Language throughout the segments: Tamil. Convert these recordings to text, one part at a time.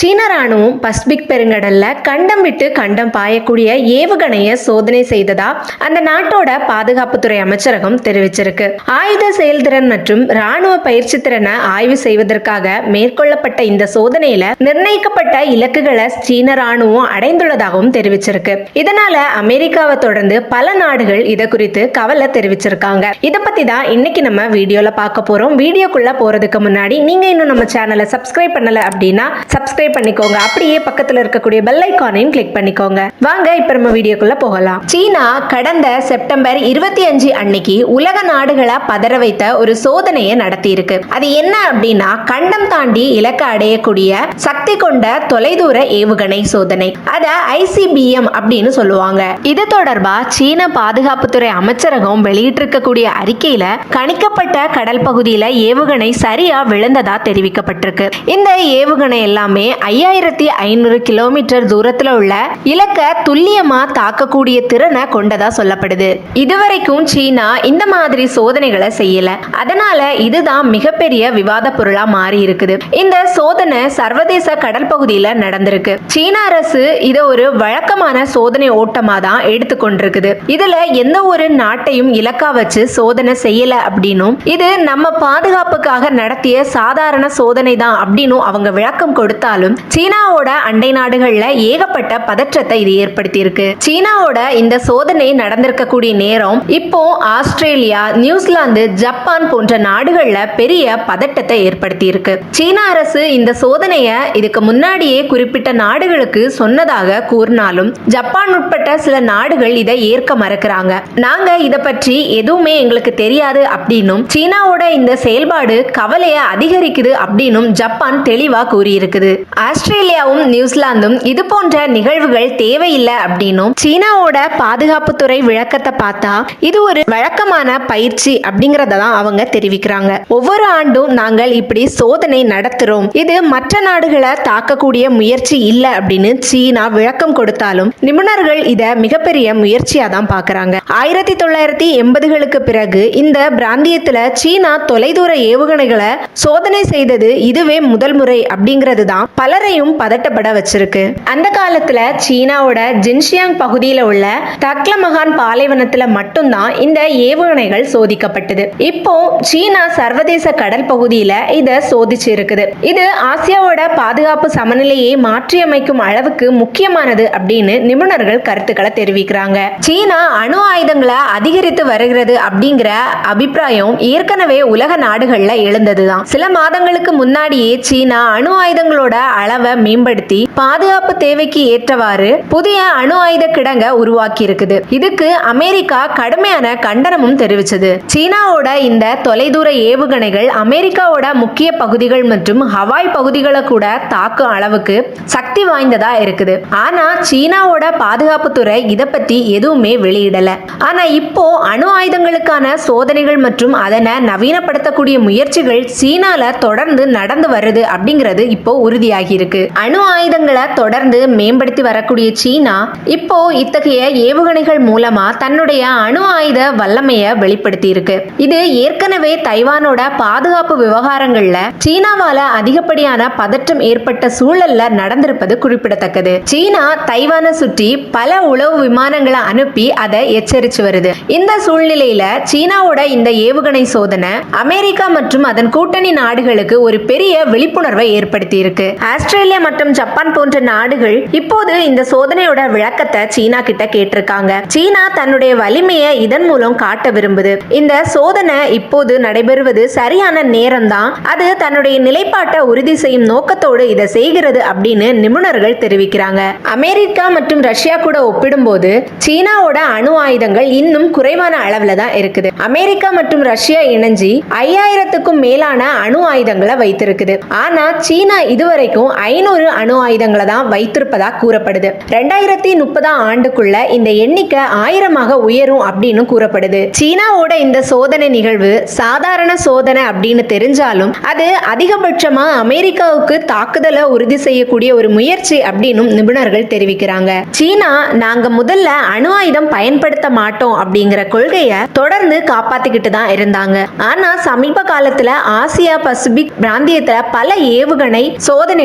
சீன ராணுவம் பசிபிக் பெருங்கடல்ல கண்டம் விட்டு கண்டம் பாயக்கூடிய ஏவுகணையை சோதனை செய்ததா அந்த நாட்டோட பாதுகாப்புத்துறை அமைச்சரகம் தெரிவிச்சிருக்கு. ஆயுத செயல்திறன் மற்றும் ராணுவ பயிற்சி திறனை ஆய்வு செய்வதற்காக மேற்கொள்ளப்பட்ட இந்த சோதனையில நிர்ணயிக்கப்பட்ட இலக்குகளை சீன ராணுவம் அடைந்துள்ளதாகவும் தெரிவிச்சிருக்கு. இதனால அமெரிக்காவை தொடர்ந்து பல நாடுகள் இதை குறித்து கவலை தெரிவிச்சிருக்காங்க. இதை பத்தி தான் இன்னைக்கு நம்ம வீடியோல பார்க்க போறோம். வீடியோக்குள்ள போறதுக்கு முன்னாடி நீங்க இன்னும் நம்ம சேனலை சப்ஸ்கிரைப் பண்ணல அப்படின்னா சப்ஸ்கிரைப் பண்ணிக்கோங்க. அப்படியே பக்கத்துல இருக்கக்கூடிய பெல் ஐக்கானையும் கிளிக் பண்ணிக்கோங்க. வாங்க இப்ப நம்ம வீடியோக்குள்ள போகலாம். சீனா கடந்த செப்டம்பர் இருபத்தி அஞ்சு அன்னைக்கு உலக நாடுகளை பதற வைத்த ஒரு சோதனையை நடத்தி இருக்கு அது என்ன அப்படின்னா கண்டம் தாண்டி இலக்க அடையக்கூடிய சக்தி கொண்ட தொலைதூர ஏவுகணை சோதனை. அத ஐசிபிஎம் அப்படின்னு சொல்லுவாங்க. இது தொடர்பா சீன பாதுகாப்புத்துறை அமைச்சரகம் வெளியிட்டிருக்கக்கூடிய அறிக்கையில கணிக்கப்பட்ட கடல் பகுதியில ஏவுகணை சரியா விழுந்ததா தெரிவிக்கப்பட்டிருக்கு. இந்த ஏவுகணை எல்லாமே ஐயாயிரத்தி ஐநூறு கிலோமீட்டர் தூரத்துல உள்ள இலக்க துல்லியமா தாக்கக்கூடிய திறனை கொண்டதா சொல்லப்படுது. இதுவரைக்கும் சீனா இந்த மாதிரி சோதனைகளை செய்யல. அதனால இதுதான் மிகப்பெரிய விவாத பொருளா மாறி இருக்குது. இந்த சோதனை சர்வதேச கடல் பகுதியில நடந்திருக்கு. சீன அரசு இதை ஒரு வழக்கமான சோதனை ஓட்டமா தான் எடுத்துக்கொண்டிருக்குது இதுல எந்த ஒரு நாட்டையும் இலக்கா வச்சு சோதனை செய்யல அப்படின்னும் இது நம்ம பாதுகாப்புக்காக நடத்திய சாதாரண சோதனை தான் அப்படின்னும் அவங்க விளக்கம் கொடுத்தாலும் சீனாவோட அண்டை நாடுகள்ல ஏகப்பட்ட பதற்றத்தை இது ஏற்படுத்தியிருக்கு. சீனாவோட இந்த சோதனை நடந்திருக்கக்கூடிய நேரம் இப்போ ஆஸ்திரேலியா நியூசிலாந்து ஜப்பான் போன்ற நாடுகள்ல பெரிய பதட்டத்தை ஏற்படுத்தியிருக்கு. சீனா சீன அரசு இந்த சோதனையை இதுக்கு முன்னாடியே குறிப்பிட்ட நாடுகளுக்கு சொன்னதாக கூறினாலும் ஜப்பான் உட்பட்ட சில நாடுகள் இதை ஏற்க மறக்கிறாங்க. நாங்க இத பற்றி எதுவுமே எங்களுக்கு தெரியாது அப்படின்னும் சீனாவோட இந்த செயல்பாடு கவலையை அதிகரிக்குது அப்படின்னும் ஜப்பான் தெளிவா கூறியிருக்குது. ஆஸ்திரேலியாவும் நியூசிலாந்தும் இது போன்ற நிகழ்வுகள் தேவையில்லை அப்படின்னும் சீனாவோட பாதுகாப்புத்துறை விளக்கத்தை பார்த்தா இது ஒரு வழக்கமான பயிற்சி அப்படிங்கறத தான் அவங்க தெரிவிக்கிறாங்க. ஒவ்வொரு ஆண்டும் நாங்கள் இப்படி சோதனை நடத்துறோம். இது மற்ற நாடுகளை தாக்கக்கூடிய முயற்சி இல்லை அப்படின்னு சீனா விளக்கம் கொடுத்தாலும் நிபுணர்கள் இத மிகப்பெரிய முயற்சியா தான் பாக்குறாங்க ஆயிரத்தி தொள்ளாயிரத்தி எண்பதுகளுக்கு பிறகு இந்த பிராந்தியத்துல சீனா தொலைதூர ஏவுகணைகளை சோதனை செய்தது இதுவே முதல் முறை அப்படிங்கிறது தான் பலரையும் பதட்டப்பட வச்சிருக்கு. அந்த காலத்துல சீனாவோட ஜின்ஷியாங் பகுதியில உள்ள தக்லமகான் பாலைவனத்துல மட்டும்தான் இந்த ஏவுகணைகள் சோதிக்கப்பட்டது. இப்போ சீனா சர்வதேச கடல் பகுதியில இத சோதிச்சு இருக்குது இது ஆசியாவோட பாதுகாப்பு சமநிலையை மாற்றியமைக்கும் அளவுக்கு முக்கியமானது அப்படின்னு நிபுணர்கள் கருத்துக்களை தெரிவிக்கிறாங்க. சீனா அணு ஆயுதங்களை அதிகரித்து வருகிறது அப்படிங்கிற அபிப்பிராயம் ஏற்கனவே உலக நாடுகள்ல எழுந்ததுதான். சில மாதங்களுக்கு முன்னாடியே சீனா அணு ஆயுதங்களோட அளவை மேம்படுத்தி பாதுகாப்பு தேவைக்கு ஏற்றவாறு புதிய அணு ஆயுத கிடங்க உருவாக்கி இருக்குது இதுக்கு அமெரிக்கா கடுமையான கண்டனமும் தெரிவிச்சது. சீனாவோட இந்த தொலைதூர ஏவுகணைகள் அமெரிக்காவோட முக்கிய பகுதிகள் மற்றும் ஹவாய் பகுதிகளை கூட தாக்கும் அளவுக்கு சக்தி வாய்ந்ததா இருக்குது. ஆனா சீனாவோட பாதுகாப்புத்துறை இத பத்தி எதுவுமே வெளியிடல. ஆனா இப்போ அணு ஆயுதங்களுக்கான சோதனைகள் மற்றும் அதனை நவீனப்படுத்தக்கூடிய முயற்சிகள் சீனால தொடர்ந்து நடந்து வருது அப்படிங்கிறது இப்போ உறுதியாக இருக்கு அணு ஆயுதங்களை தொடர்ந்து மேம்படுத்தி வரக்கூடிய சீனா இப்போ இத்தகைய ஏவுகணைகள் மூலமா தன்னுடைய அணு ஆயுத வல்லமைய வெளிப்படுத்தி இருக்கு இது ஏற்கனவே தைவானோட பாதுகாப்பு விவகாரங்கள்ல சீனாவால அதிகப்படியான பதற்றம் ஏற்பட்ட சூழல்ல நடந்திருப்பது குறிப்பிடத்தக்கது. சீனா தைவானை சுற்றி பல உளவு விமானங்களை அனுப்பி அதை எச்சரித்து வருது. இந்த சூழ்நிலையில சீனாவோட இந்த ஏவுகணை சோதனை அமெரிக்கா மற்றும் அதன் கூட்டணி நாடுகளுக்கு ஒரு பெரிய விழிப்புணர்வை ஏற்படுத்தி இருக்கு ஆஸ்திரேலியா மற்றும் ஜப்பான் போன்ற நாடுகள் இப்போது இந்த சோதனையோட விளக்கத்தை சீனா கிட்ட கேட்டிருக்காங்க. சீனா தன்னுடைய வலிமையை இதன் மூலம் காட்ட விரும்புது. இந்த சோதனை இப்போது நடைபெறுவது சரியான நேரம் தான் அது தன்னுடைய நிலைப்பாட்டை உறுதி செய்யும் நோக்கத்தோடு இதை செய்கிறது அப்படின்னு நிபுணர்கள் தெரிவிக்கிறாங்க. அமெரிக்கா மற்றும் ரஷ்யா கூட ஒப்பிடும்போது சீனாவோட அணு ஆயுதங்கள் இன்னும் குறைவான அளவுல தான் இருக்குது. அமெரிக்கா மற்றும் ரஷ்யா இணைஞ்சி ஐயாயிரத்துக்கும் மேலான அணு ஆயுதங்களை வைத்திருக்குது. ஆனா சீனா இதுவரைக்கும் வரைக்கும் ஐநூறு அணு ஆயுதங்களை தான் வைத்திருப்பதாக கூறப்படுது. ரெண்டாயிரத்தி முப்பதாம் ஆண்டுக்குள்ள இந்த எண்ணிக்கை ஆயிரமாக உயரும் அப்படின்னு கூறப்படுது. சீனாவோட இந்த சோதனை நிகழ்வு சாதாரண சோதனை அப்படின்னு தெரிஞ்சாலும் அது அதிகபட்சமா அமெரிக்காவுக்கு தாக்குதலை உறுதி செய்யக்கூடிய ஒரு முயற்சி அப்படின்னு நிபுணர்கள் தெரிவிக்கிறாங்க. சீனா நாங்க முதல்ல அணு ஆயுதம் பயன்படுத்த மாட்டோம் அப்படிங்கிற கொள்கையை தொடர்ந்து காப்பாத்திக்கிட்டு தான் இருந்தாங்க. ஆனா சமீப காலத்துல ஆசியா பசிபிக் பிராந்தியத்துல பல ஏவுகணை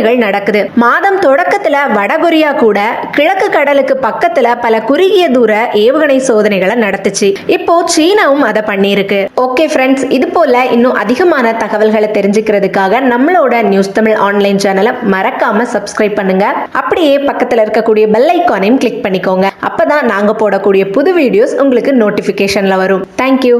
சோதனைகள் நடக்குது. மாதம் தொடக்கத்துல வடகொரியா கூட கிழக்கு கடலுக்கு பக்கத்துல பல குறுகிய தூர ஏவுகணை சோதனைகளை நடத்துச்சு. இப்போ சீனாவும் அதை பண்ணியிருக்கு. ஓகே ஃப்ரெண்ட்ஸ் இது போல இன்னும் அதிகமான தகவல்களை தெரிஞ்சுக்கிறதுக்காக நம்மளோட நியூஸ் தமிழ் ஆன்லைன் சேனலை மறக்காம சப்ஸ்கிரைப் பண்ணுங்க. அப்படியே பக்கத்துல இருக்கக்கூடிய பெல் ஐக்கானையும் கிளிக் பண்ணிக்கோங்க. அப்பதான் நாங்க போடக்கூடிய புது வீடியோஸ் உங்களுக்கு நோட்டிபிகேஷன்ல வரும். தேங்க்யூ